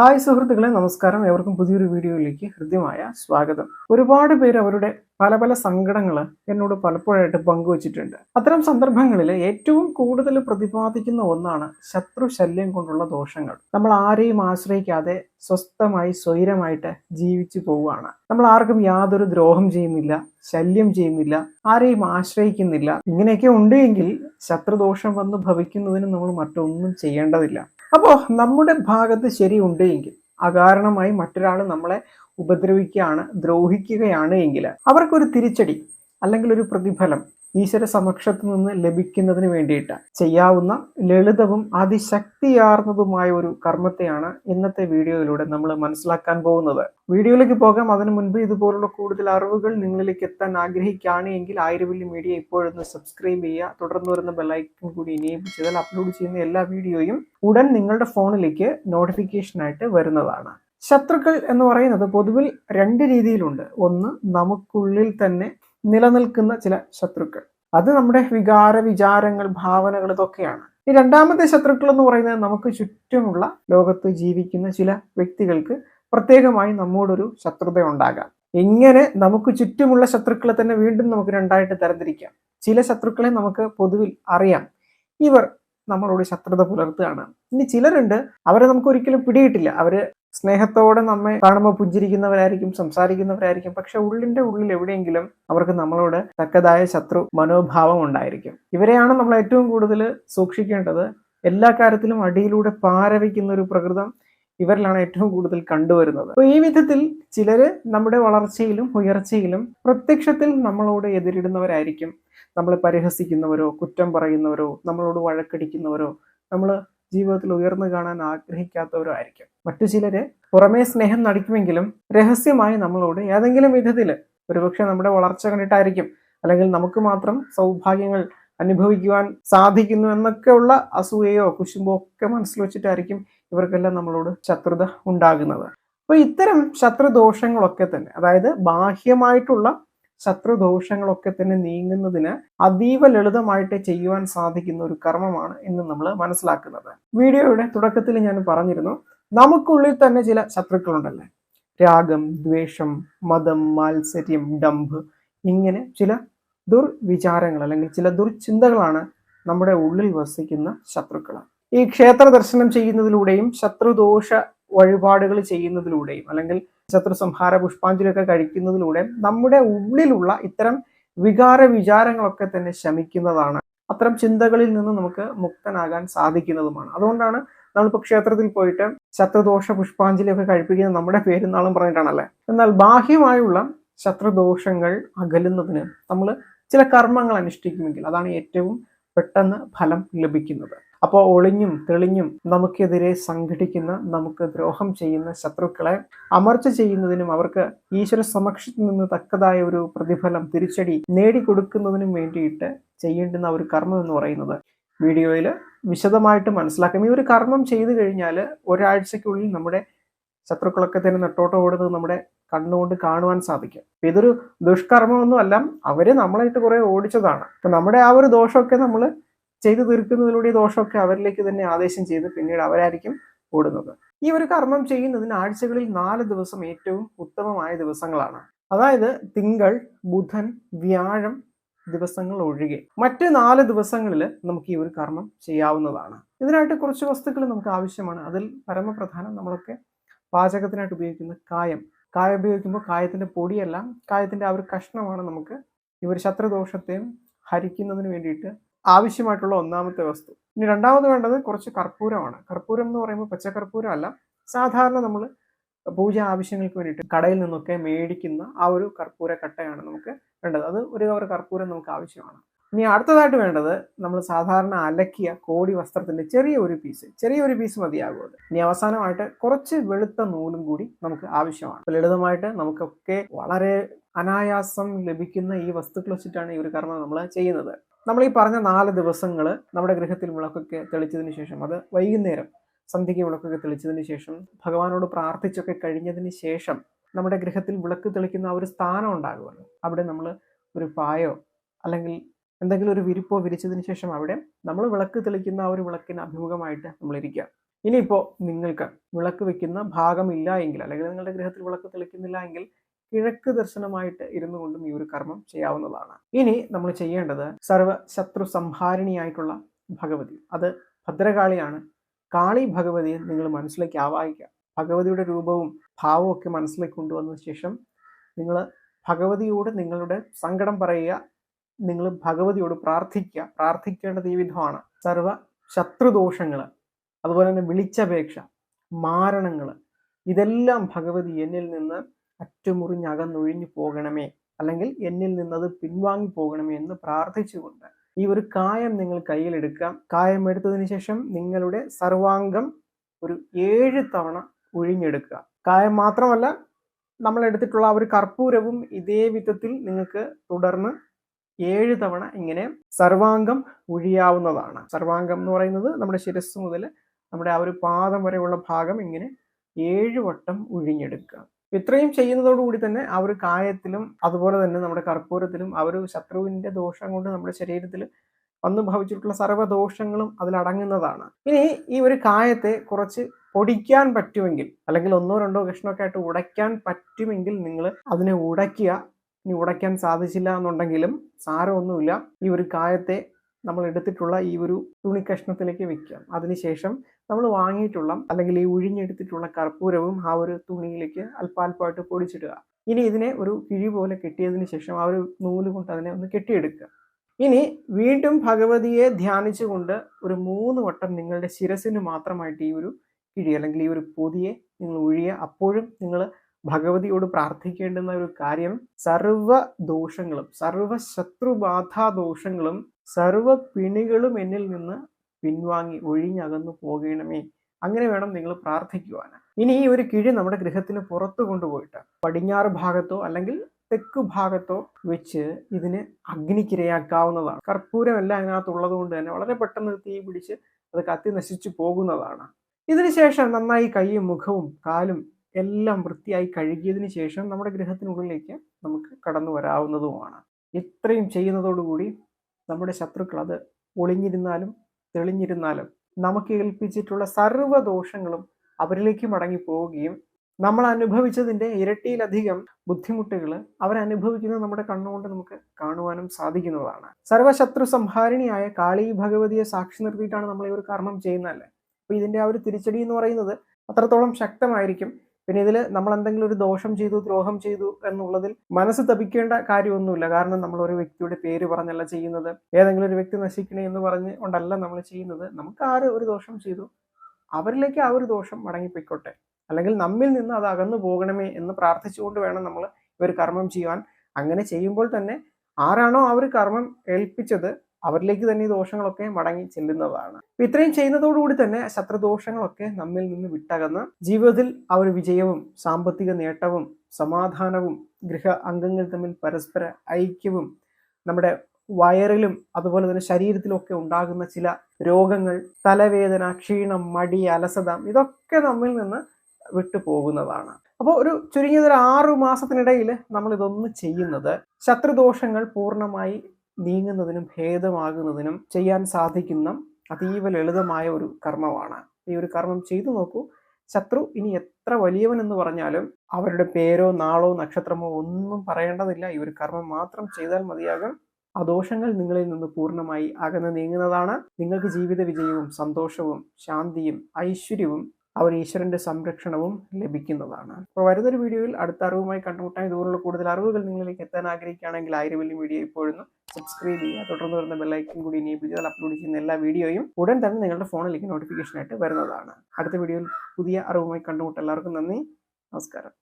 Hi സുഹൃത്തുക്കളെ നമസ്കാരം. എവർക്കും പുതിയൊരു വീഡിയോയിലേക്ക് ഹൃദ്യമായ സ്വാഗതം. ഒരുപാട് പേര് അവരുടെ പല പല സങ്കടങ്ങൾ എന്നോട് പലപ്പോഴായിട്ട് പങ്കുവച്ചിട്ടുണ്ട്. അത്തരം സന്ദർഭങ്ങളിൽ ഏറ്റവും കൂടുതൽ പ്രതിപാദിക്കുന്ന ഒന്നാണ് ശത്രു ശല്യം കൊണ്ടുള്ള ദോഷങ്ങൾ. നമ്മൾ ആരെയും ആശ്രയിക്കാതെ സ്വസ്ഥമായി സ്വൈരമായിട്ട് ജീവിച്ചു പോവുകയാണ്. നമ്മൾ ആർക്കും യാതൊരു ദ്രോഹം ചെയ്യുന്നില്ല ശല്യം ചെയ്യുന്നില്ല ആരെയും ആശ്രയിക്കുന്നില്ല. ഇങ്ങനെയൊക്കെ ഉണ്ട് എങ്കിൽ ശത്രുദോഷം വന്ന് ഭവിക്കുന്നതിന് നമ്മൾ മറ്റൊന്നും ചെയ്യേണ്ടതില്ല. അപ്പോൾ നമ്മുടെ ഭാഗത്ത് ശരിയുണ്ട് എങ്കിൽ അകാരണമായി മറ്റൊരാൾ നമ്മളെ ഉപദ്രവിക്കുകയാണ് ദ്രോഹിക്കുകയാണ് എങ്കിൽ അവർക്കൊരു തിരിച്ചടി അല്ലെങ്കിൽ ഒരു പ്രതിഫലം ഈശ്വര സമക്ഷത്തു നിന്ന് ലഭിക്കുന്നതിന് വേണ്ടിയിട്ട് ചെയ്യാവുന്ന ലളിതവും അതിശക്തിയാർന്നതുമായ ഒരു കർമ്മത്തെയാണ് ഇന്നത്തെ വീഡിയോയിലൂടെ നമ്മൾ മനസ്സിലാക്കാൻ പോകുന്നത്. വീഡിയോയിലേക്ക് പോകാം. അതിനു മുൻപ് ഇതുപോലുള്ള കൂടുതൽ അറിവുകൾ നിങ്ങളിലേക്ക് എത്താൻ ആഗ്രഹിക്കുകയാണ് എങ്കിൽ ആയിരവല്ലി മീഡിയ ഇപ്പോഴൊന്ന് സബ്സ്ക്രൈബ് ചെയ്യുക. തുടർന്ന് വരുന്ന ബെല്ലൈക്കൺ കൂടി ഇനേബിൾ ചെയ്താൽ അപ്ലോഡ് ചെയ്യുന്ന എല്ലാ വീഡിയോയും ഉടൻ നിങ്ങളുടെ ഫോണിലേക്ക് നോട്ടിഫിക്കേഷനായിട്ട് വരുന്നതാണ്. ശത്രുക്കൾ എന്ന് പറയുന്നത് പൊതുവിൽ രണ്ട് രീതിയിലുണ്ട്. ഒന്ന് നമുക്കുള്ളിൽ തന്നെ നിലനിൽക്കുന്ന ചില ശത്രുക്കൾ. അത് നമ്മുടെ വികാര വിചാരങ്ങൾ ഭാവനകൾ ഇതൊക്കെയാണ്. ഈ രണ്ടാമത്തെ ശത്രുക്കൾ എന്ന് പറയുന്നത് നമുക്ക് ചുറ്റുമുള്ള ലോകത്ത് ജീവിക്കുന്ന ചില വ്യക്തികൾക്ക് പ്രത്യേകമായി നമ്മോടൊരു ശത്രുത ഉണ്ടാകാം എങ്ങനെ നമുക്ക് ചുറ്റുമുള്ള ശത്രുക്കളെ തന്നെ വീണ്ടും നമുക്ക് രണ്ടായിട്ട് തരംതിരിക്കാം. ചില ശത്രുക്കളെ നമുക്ക് പൊതുവിൽ അറിയാം. ഇവർ നമ്മളോട് ശത്രുത പുലർത്തുകയാണ്. ഇനി ചിലരുണ്ട് അവരെ നമുക്ക് ഒരിക്കലും പിടിയിട്ടില്ല. അവർ സ്നേഹത്തോടെ നമ്മെ കാണുമ്പോൾ പുഞ്ചിരിക്കുന്നവരായിരിക്കും സംസാരിക്കുന്നവരായിരിക്കും. പക്ഷെ ഉള്ളിന്റെ ഉള്ളിൽ എവിടെയെങ്കിലും അവർക്ക് നമ്മളോട് തക്കതായ ശത്രു മനോഭാവം ഉണ്ടായിരിക്കും. ഇവരെയാണ് നമ്മൾ ഏറ്റവും കൂടുതൽ സൂക്ഷിക്കേണ്ടത്. എല്ലാ കാര്യത്തിലും അടിയിലൂടെ പാരവിക്കുന്ന ഒരു പ്രകൃതം ഇവരിലാണ് ഏറ്റവും കൂടുതൽ കണ്ടുവരുന്നത്. അപ്പോൾ ഈ വിധത്തിൽ ചിലര് നമ്മുടെ വളർച്ചയിലും ഉയർച്ചയിലും പ്രത്യക്ഷത്തിൽ നമ്മളോട് എതിരിടുന്നവരായിരിക്കും. നമ്മളെ പരിഹസിക്കുന്നവരോ കുറ്റം പറയുന്നവരോ നമ്മളോട് വഴക്കടിക്കുന്നവരോ നമ്മൾ ജീവിതത്തിൽ ഉയർന്നു കാണാൻ ആഗ്രഹിക്കാത്തവരോ ആയിരിക്കും മറ്റു ചിലര് പുറമേ സ്നേഹം നടിക്കുമെങ്കിലും രഹസ്യമായി നമ്മളോട് ഏതെങ്കിലും വിധത്തിൽ ഒരുപക്ഷെ നമ്മുടെ വളർച്ച കണ്ടിട്ടായിരിക്കും. അല്ലെങ്കിൽ നമുക്ക് മാത്രം സൗഭാഗ്യങ്ങൾ അനുഭവിക്കുവാൻ സാധിക്കുന്നു എന്നൊക്കെയുള്ള അസൂയയോ കുശുമ്പോ ഒക്കെ മനസ്സിൽ വെച്ചിട്ടായിരിക്കും ഇവർക്കെല്ലാം നമ്മളോട് ശത്രുത ഉണ്ടാകുന്നത്. അപ്പൊ ഇത്തരം ശത്രുദോഷങ്ങളൊക്കെ തന്നെ അതായത് ബാഹ്യമായിട്ടുള്ള ശത്രുദോഷങ്ങളൊക്കെ തന്നെ നീങ്ങുന്നതിന് അതീവ ലളിതമായിട്ട് ചെയ്യുവാൻ സാധിക്കുന്ന ഒരു കർമ്മമാണ് എന്ന് നമ്മൾ മനസ്സിലാക്കുന്നത്. വീഡിയോയുടെ തുടക്കത്തിൽ ഞാൻ പറഞ്ഞിരുന്നു നമുക്കുള്ളിൽ തന്നെ ചില ശത്രുക്കളുണ്ടല്ലേ? രാഗം ദ്വേഷം മതം മാത്സര്യം ഡംഭ് ഇങ്ങനെ ചില ദുർവിചാരങ്ങൾ അല്ലെങ്കിൽ ചില ദുർചിന്തകളാണ് നമ്മുടെ ഉള്ളിൽ വസിക്കുന്ന ശത്രുക്കൾ. ഈ ക്ഷേത്ര ദർശനം ചെയ്യുന്നതിലൂടെയും ശത്രുദോഷ വഴിപാടുകൾ ചെയ്യുന്നതിലൂടെയും അല്ലെങ്കിൽ ശത്രു സംഹാര പുഷ്പാഞ്ജലിയൊക്കെ കഴിക്കുന്നതിലൂടെ നമ്മുടെ ഉള്ളിലുള്ള ഇത്തരം വികാര വിചാരങ്ങളൊക്കെ തന്നെ ശമിക്കുന്നതാണ്. അത്തരം ചിന്തകളിൽ നിന്ന് നമുക്ക് മുക്തനാകാൻ സാധിക്കുന്നതുമാണ്. അതുകൊണ്ടാണ് നമ്മളിപ്പോൾ ക്ഷേത്രത്തിൽ പോയിട്ട് ശത്രുദോഷ പുഷ്പാഞ്ജലിയൊക്കെ കഴിപ്പിക്കുന്നത് നമ്മുടെ പേരുന്നാളും പറഞ്ഞിട്ടാണല്ലേ? എന്നാൽ ബാഹ്യമായുള്ള ശത്രുദോഷങ്ങൾ അകലുന്നതിന് നമ്മൾ ചില കർമ്മങ്ങൾ അനുഷ്ഠിക്കുമെങ്കിൽ അതാണ് ഏറ്റവും പെട്ടെന്ന് ഫലം ലഭിക്കുന്നത്. അപ്പോൾ ഒളിഞ്ഞും തെളിഞ്ഞും നമുക്കെതിരെ സംഘടിക്കുന്ന നമുക്ക് ദ്രോഹം ചെയ്യുന്ന ശത്രുക്കളെ അമർച്ച ചെയ്യുന്നതിനും അവർക്ക് ഈശ്വര സമക്ഷത്തിൽ നിന്ന് തക്കതായ ഒരു പ്രതിഫലം തിരിച്ചടി നേടിക്കൊടുക്കുന്നതിനും വേണ്ടിയിട്ട് ചെയ്യേണ്ടുന്ന ഒരു കർമ്മം എന്ന് പറയുന്നത്. വീഡിയോയിൽ വിശദമായിട്ട് മനസ്സിലാക്കാം. ഈ ഒരു കർമ്മം ചെയ്തു കഴിഞ്ഞാൽ ഒരാഴ്ചക്കുള്ളിൽ നമ്മുടെ ശത്രുക്കളൊക്കെ തന്നെ നെട്ടോട്ട് ഓടുന്നത് നമ്മുടെ കണ്ണുകൊണ്ട് കാണുവാൻ സാധിക്കും. അപ്പൊ ഇതൊരു ദുഷ്കർമ്മമൊന്നും അല്ല അവർ നമ്മളായിട്ട് കുറെ ഓടിച്ചതാണ്. അപ്പൊ നമ്മുടെ ആ ഒരു ദോഷമൊക്കെ നമ്മൾ ചെയ്തു തീർക്കുന്നതിലൂടെ ദോഷമൊക്കെ അവരിലേക്ക് തന്നെ ആദേശം ചെയ്ത് പിന്നീട് അവരായിരിക്കും ഓടുന്നത് ഈ ഒരു കർമ്മം ചെയ്യുന്നതിന് ആഴ്ചകളിൽ നാല് ദിവസം ഏറ്റവും ഉത്തമമായ ദിവസങ്ങളാണ്. അതായത് തിങ്കൾ ബുധൻ വ്യാഴം ദിവസങ്ങൾ ഒഴികെ. മറ്റ് നാല് ദിവസങ്ങളിൽ നമുക്ക് ഈ ഒരു കർമ്മം ചെയ്യാവുന്നതാണ്. ഇതിനായിട്ട് കുറച്ച് വസ്തുക്കൾ നമുക്ക് ആവശ്യമാണ്. അതിൽ പരമപ്രധാനം നമ്മളൊക്കെ പാചകത്തിനായിട്ട് ഉപയോഗിക്കുന്ന കായം. കായം ഉപയോഗിക്കുമ്പോൾ കായത്തിന്റെ പൊടിയല്ല കായത്തിന്റെ ആ ഒരു കഷ്ണമാണ് നമുക്ക് ഈ ഒരു ശത്രുദോഷത്തെയും ഹരിക്കുന്നതിന് വേണ്ടിയിട്ട് ആവശ്യമായിട്ടുള്ള ഒന്നാമത്തെ വസ്തു. ഇനി രണ്ടാമത് വേണ്ടത് കുറച്ച് കർപ്പൂരമാണ്. കർപ്പൂരം എന്ന് പറയുമ്പോൾ പച്ചക്കർപ്പൂരം അല്ല. സാധാരണ നമ്മൾ പൂജ ആവശ്യങ്ങൾക്ക് വേണ്ടിയിട്ട് കടയിൽ നിന്നൊക്കെ മേടിക്കുന്ന ആ ഒരു കർപ്പൂര കട്ടയാണ് നമുക്ക് വേണ്ടത്. അത് ഒരു കവർ കർപ്പൂരം നമുക്ക് ആവശ്യമാണ്. ഇനി അടുത്തതായിട്ട് വേണ്ടത് നമ്മൾ സാധാരണ അലക്കിയ കോടി വസ്ത്രത്തിന്റെ ചെറിയ ഒരു പീസ് ചെറിയ ഒരു പീസ് മതിയാകും അത്. ഇനി അവസാനമായിട്ട് കുറച്ച് വെളുത്ത നൂലും കൂടി നമുക്ക് ആവശ്യമാണ്. ലളിതമായിട്ട് നമുക്കൊക്കെ വളരെ അനായാസം ലഭിക്കുന്ന ഈ വസ്തുക്കൾ വെച്ചിട്ടാണ് ഈ ഒരു കർമ്മം നമ്മൾ ചെയ്യുന്നത്. നമ്മൾ ഈ പറഞ്ഞ നാല് ദിവസങ്ങൾ നമ്മുടെ ഗൃഹത്തിൽ വിളക്കൊക്കെ തെളിച്ചതിന് ശേഷം അത് വൈകുന്നേരം സന്ധ്യയ്ക്ക് വിളക്കൊക്കെ തെളിച്ചതിന് ശേഷം ഭഗവാനോട് പ്രാർത്ഥിച്ചൊക്കെ കഴിഞ്ഞതിന് ശേഷം നമ്മുടെ ഗൃഹത്തിൽ വിളക്ക് തെളിക്കുന്ന ആ ഒരു സ്ഥാനം ഉണ്ടാകുമല്ലോ. അവിടെ നമ്മൾ ഒരു പായോ അല്ലെങ്കിൽ എന്തെങ്കിലും ഒരു വിരിപ്പോ വിരിച്ചതിന് ശേഷം അവിടെ നമ്മൾ വിളക്ക് തെളിക്കുന്ന ആ ഒരു വിളക്കിന് അഭിമുഖമായിട്ട് നമ്മൾ ഇരിക്കുക ഇനിയിപ്പോൾ നിങ്ങൾക്ക് വിളക്ക് വെക്കുന്ന ഭാഗമില്ല എങ്കിൽ അല്ലെങ്കിൽ നിങ്ങളുടെ ഗൃഹത്തിൽ വിളക്ക് തെളിക്കുന്നില്ല എങ്കിൽ കിഴക്ക് ദർശനമായിട്ട് ഇരുന്നു കൊണ്ടും ഈ ഒരു കർമ്മം ചെയ്യാവുന്നതാണ്. ഇനി നമ്മൾ ചെയ്യേണ്ടത് സർവ ശത്രു സംഹാരിണിയായിട്ടുള്ള ഭഗവതി. അത് ഭദ്രകാളിയാണ്. കാളി ഭഗവതിയെ നിങ്ങൾ മനസ്സിലേക്ക് ആവാഹിക്കുക. ഭഗവതിയുടെ രൂപവും ഭാവവും ഒക്കെ മനസ്സിലേക്ക് കൊണ്ടുവന്ന ശേഷം നിങ്ങൾ ഭഗവതിയോട് നിങ്ങളുടെ സങ്കടം പറയുക. നിങ്ങൾ ഭഗവതിയോട് പ്രാർത്ഥിക്കുക. പ്രാർത്ഥിക്കേണ്ടത് ഈ വിധമാണ്. സർവ ശത്രുദോഷങ്ങൾ അതുപോലെ തന്നെ വിളിച്ചപേക്ഷ മാരണങ്ങൾ ഇതെല്ലാം ഭഗവതി എന്നിൽ നിന്ന് അറ്റുമുറിഞ്ഞകന്നൊഴിഞ്ഞു പോകണമേ അല്ലെങ്കിൽ എന്നിൽ നിന്നത് പിൻവാങ്ങി പോകണമേ എന്ന് പ്രാർത്ഥിച്ചുകൊണ്ട് ഈ ഒരു കായം നിങ്ങൾ കയ്യിലെടുക്കാം. കായം എടുത്തതിന് ശേഷം നിങ്ങളുടെ സർവാംഗം ഒരു ഏഴ് തവണ ഒഴിഞ്ഞെടുക്കുക കായം മാത്രമല്ല നമ്മൾ എടുത്തിട്ടുള്ള ആ ഒരു കർപ്പൂരവും ഇതേ വിധത്തിൽ നിങ്ങൾക്ക് തുടർന്ന് ഏഴ് തവണ ഇങ്ങനെ സർവാംഗം ഒഴിയാവുന്നതാണ് സർവാംഗം എന്ന് പറയുന്നത് നമ്മുടെ ശിരസ് മുതൽ നമ്മുടെ ആ ഒരു പാദം വരെയുള്ള ഭാഗം ഇങ്ങനെ ഏഴ് വട്ടം ഒഴിഞ്ഞെടുക്കുക ഇത്രയും ചെയ്യുന്നതോടുകൂടി തന്നെ ആ ഒരു കായത്തിലും അതുപോലെ തന്നെ നമ്മുടെ കർപ്പൂരത്തിലും ആ ഒരു ശത്രുവിന്റെ ദോഷം കൊണ്ട് നമ്മുടെ ശരീരത്തിൽ വന്നു ഭവിച്ചിട്ടുള്ള സർവദോഷങ്ങളും അതിലടങ്ങുന്നതാണ് ഇനി ഈ ഒരു കായത്തെ കുറച്ച് പൊടിക്കാൻ പറ്റുമെങ്കിൽ അല്ലെങ്കിൽ ഒന്നോ രണ്ടോ കഷ്ണമൊക്കെ ആയിട്ട് ഉടയ്ക്കാൻ പറ്റുമെങ്കിൽ നിങ്ങൾ അതിനെ ഉടയ്ക്കുക. ഇനി ഉടയ്ക്കാൻ സാധിച്ചില്ല എന്നുണ്ടെങ്കിലും സാരമൊന്നുമില്ല. ഈ ഒരു കായത്തെ നമ്മൾ എടുത്തിട്ടുള്ള ഈ ഒരു തുണി കഷ്ണത്തിലേക്ക് വെക്കാം. അതിനുശേഷം നമ്മൾ വാങ്ങിയിട്ടുള്ള അല്ലെങ്കിൽ ഈ ഉഴിഞ്ഞെടുത്തിട്ടുള്ള കർപ്പൂരവും ആ ഒരു തുണിയിലേക്ക് അല്പാൽപമായിട്ട് പൊടിച്ചിടുക. ഇനി ഇതിനെ ഒരു കിഴി പോലെ കെട്ടിയതിന് ശേഷം ആ ഒരു നൂൽ കൊണ്ട് അതിനെ ഒന്ന് കെട്ടിയെടുക്കുക. ഇനി വീണ്ടും ഭഗവതിയെ ധ്യാനിച്ചുകൊണ്ട് ഒരു മൂന്ന് വട്ടം നിങ്ങളുടെ ശിരസിന് മാത്രമായിട്ട് ഈ ഒരു കിഴി അല്ലെങ്കിൽ ഈ ഒരു പൊതിയെ നിങ്ങൾ ഒഴിയുക അപ്പോഴും നിങ്ങൾ ഭഗവതിയോട് പ്രാർത്ഥിക്കേണ്ടുന്ന ഒരു കാര്യം സർവ ദോഷങ്ങളും സർവ ശത്രുബാധാ ദോഷങ്ങളും സർവ പിണികളും എന്നിൽ നിന്ന് പിൻവാങ്ങി ഒഴിഞ്ഞകന്നു പോകണമേ. അങ്ങനെ വേണം നിങ്ങൾ പ്രാർത്ഥിക്കുവാൻ ഇനി ഈ ഒരു കിഴി നമ്മുടെ ഗൃഹത്തിന് പുറത്തു കൊണ്ടുപോയിട്ട് പടിഞ്ഞാറ് ഭാഗത്തോ അല്ലെങ്കിൽ തെക്ക് ഭാഗത്തോ വെച്ച് ഇതിന് അഗ്നിക്കിരയാക്കാവുന്നതാണ്. കർപ്പൂരമെല്ലാം അതിനകത്തുള്ളത് കൊണ്ട് തന്നെ വളരെ പെട്ടെന്ന് തീ പിടിച്ച് അത് കത്തി നശിച്ചു പോകുന്നതാണ്. ഇതിനുശേഷം നന്നായി കൈയും മുഖവും കാലും എല്ലാം വൃത്തിയായി കഴുകിയതിന് ശേഷം നമ്മുടെ ഗൃഹത്തിനുള്ളിലേക്ക് നമുക്ക് കടന്നു വരാവുന്നതുമാണ്. ഇത്രയും ചെയ്യുന്നതോടുകൂടി നമ്മുടെ ശത്രുക്കൾ അത് ഒളിഞ്ഞിരുന്നാലും തെളിഞ്ഞിരുന്നാലും നമുക്ക് ഏൽപ്പിച്ചിട്ടുള്ള സർവദോഷങ്ങളും അവരിലേക്ക് മടങ്ങി പോവുകയും നമ്മൾ അനുഭവിച്ചതിന്റെ ഇരട്ടിയിലധികം ബുദ്ധിമുട്ടുകൾ അവരനുഭവിക്കുന്നത് നമ്മുടെ കണ്ണുകൊണ്ട് നമുക്ക് കാണുവാനും സാധിക്കുന്നതാണ്. സർവശത്രു സംഹാരിണിയായ കാളി ഭഗവതിയെ സാക്ഷി നിർത്തിയിട്ടാണ് നമ്മൾ ഈ ഒരു കർമ്മം ചെയ്യുന്നതല്ലേ അപ്പൊ ഇതിന്റെ ആ ഒരു തിരിച്ചടി എന്ന് പറയുന്നത് അത്രത്തോളം ശക്തമായിരിക്കും. പിന്നെ ഇതിൽ നമ്മൾ എന്തെങ്കിലും ഒരു ദോഷം ചെയ്തു ദ്രോഹം ചെയ്തു എന്നുള്ളതിൽ മനസ്സ് തപിക്കേണ്ട കാര്യമൊന്നുമില്ല. കാരണം നമ്മൾ ഒരു വ്യക്തിയുടെ പേര് പറഞ്ഞല്ല ചെയ്യുന്നത്. ഏതെങ്കിലും ഒരു വ്യക്തി നശിക്കണേ എന്ന് പറഞ്ഞ് കൊണ്ടല്ല നമ്മൾ ചെയ്യുന്നത്. നമുക്ക് ആര് ഒരു ദോഷം ചെയ്തു? അവരിലേക്ക് ആ ഒരു ദോഷം മടങ്ങിപ്പോയിക്കോട്ടെ. അല്ലെങ്കിൽ നമ്മിൽ നിന്ന് അത് അകന്നു പോകണമേ എന്ന് പ്രാർത്ഥിച്ചുകൊണ്ട് വേണം നമ്മൾ ഒരു കർമ്മം ചെയ്യുവാൻ. അങ്ങനെ ചെയ്യുമ്പോൾ തന്നെ ആരാണോ ആ ഒരു കർമ്മം ഏൽപ്പിച്ചത് അവരിലേക്ക് തന്നെ ഈ ദോഷങ്ങളൊക്കെ മടങ്ങി ചെല്ലുന്നതാണ്. ഇത്രയും ചെയ്യുന്നതോടുകൂടി തന്നെ ശത്രുദോഷങ്ങളൊക്കെ നമ്മിൽ നിന്ന് വിട്ടകന്ന് ജീവിതത്തിൽ ആ ഒരു വിജയവും സാമ്പത്തിക നേട്ടവും സമാധാനവും ഗൃഹ അംഗങ്ങൾ തമ്മിൽ പരസ്പര ഐക്യവും നമ്മുടെ വയറിലും അതുപോലെ തന്നെ ശരീരത്തിലൊക്കെ ഉണ്ടാകുന്ന ചില രോഗങ്ങൾ തലവേദന ക്ഷീണം മടി അലസത ഇതൊക്കെ നമ്മിൽ നിന്ന് വിട്ടു പോകുന്നതാണ്. അപ്പോൾ ഒരു ചുരുങ്ങിയതൊരു ആറു മാസത്തിനിടയിൽ നമ്മൾ ഇതൊന്ന് ചെയ്യുന്നത് ശത്രുദോഷങ്ങൾ പൂർണമായി നീങ്ങുന്നതിനും ഭേദമാകുന്നതിനും ചെയ്യാൻ സാധിക്കുന്ന അതീവ ലളിതമായ ഒരു കർമ്മമാണ്. ഈ ഒരു കർമ്മം ചെയ്തു നോക്കൂ. ശത്രു ഇനി എത്ര വലിയവൻ എന്ന് പറഞ്ഞാലും അവരുടെ പേരോ നാളോ നക്ഷത്രമോ ഒന്നും പറയേണ്ടതില്ല. ഈ ഒരു കർമ്മം മാത്രം ചെയ്താൽ മതിയാകും. ആ ദോഷങ്ങൾ നിങ്ങളിൽ നിന്ന് പൂർണമായി അകന്ന് നീങ്ങുന്നതാണ്. നിങ്ങൾക്ക് ജീവിത വിജയവും സന്തോഷവും ശാന്തിയും ഐശ്വര്യവും അവർ ഈശ്വരന്റെ സംരക്ഷണവും ലഭിക്കുന്നതാണ്. അപ്പോൾ വരുന്നൊരു വീഡിയോയിൽ അടുത്ത അറിവുമായി കണ്ടുമുട്ടാൻ ഇതുപോലുള്ള കൂടുതൽ അറിവുകൾ നിങ്ങളിലേക്ക് എത്താൻ ആഗ്രഹിക്കുകയാണെങ്കിൽ ആയിരം വലിയ വീഡിയോ ഇപ്പോഴും സബ്സ്ക്രൈബ് ചെയ്യുക. തുടർന്ന് വരുന്ന ബെല്ലൈക്കൻ കൂടി ഇനേബിൾ ചെയ്താൽ അപ്ലോഡ് ചെയ്യുന്ന എല്ലാ വീഡിയോയും ഉടൻ തന്നെ നിങ്ങളുടെ ഫോണിലേക്ക് നോട്ടിഫിക്കേഷനായിട്ട് വരുന്നതാണ്. അടുത്ത വീഡിയോയിൽ പുതിയ അറിവുമായി കണ്ടുമുട്ട എല്ലാവർക്കും നന്ദി. നമസ്കാരം.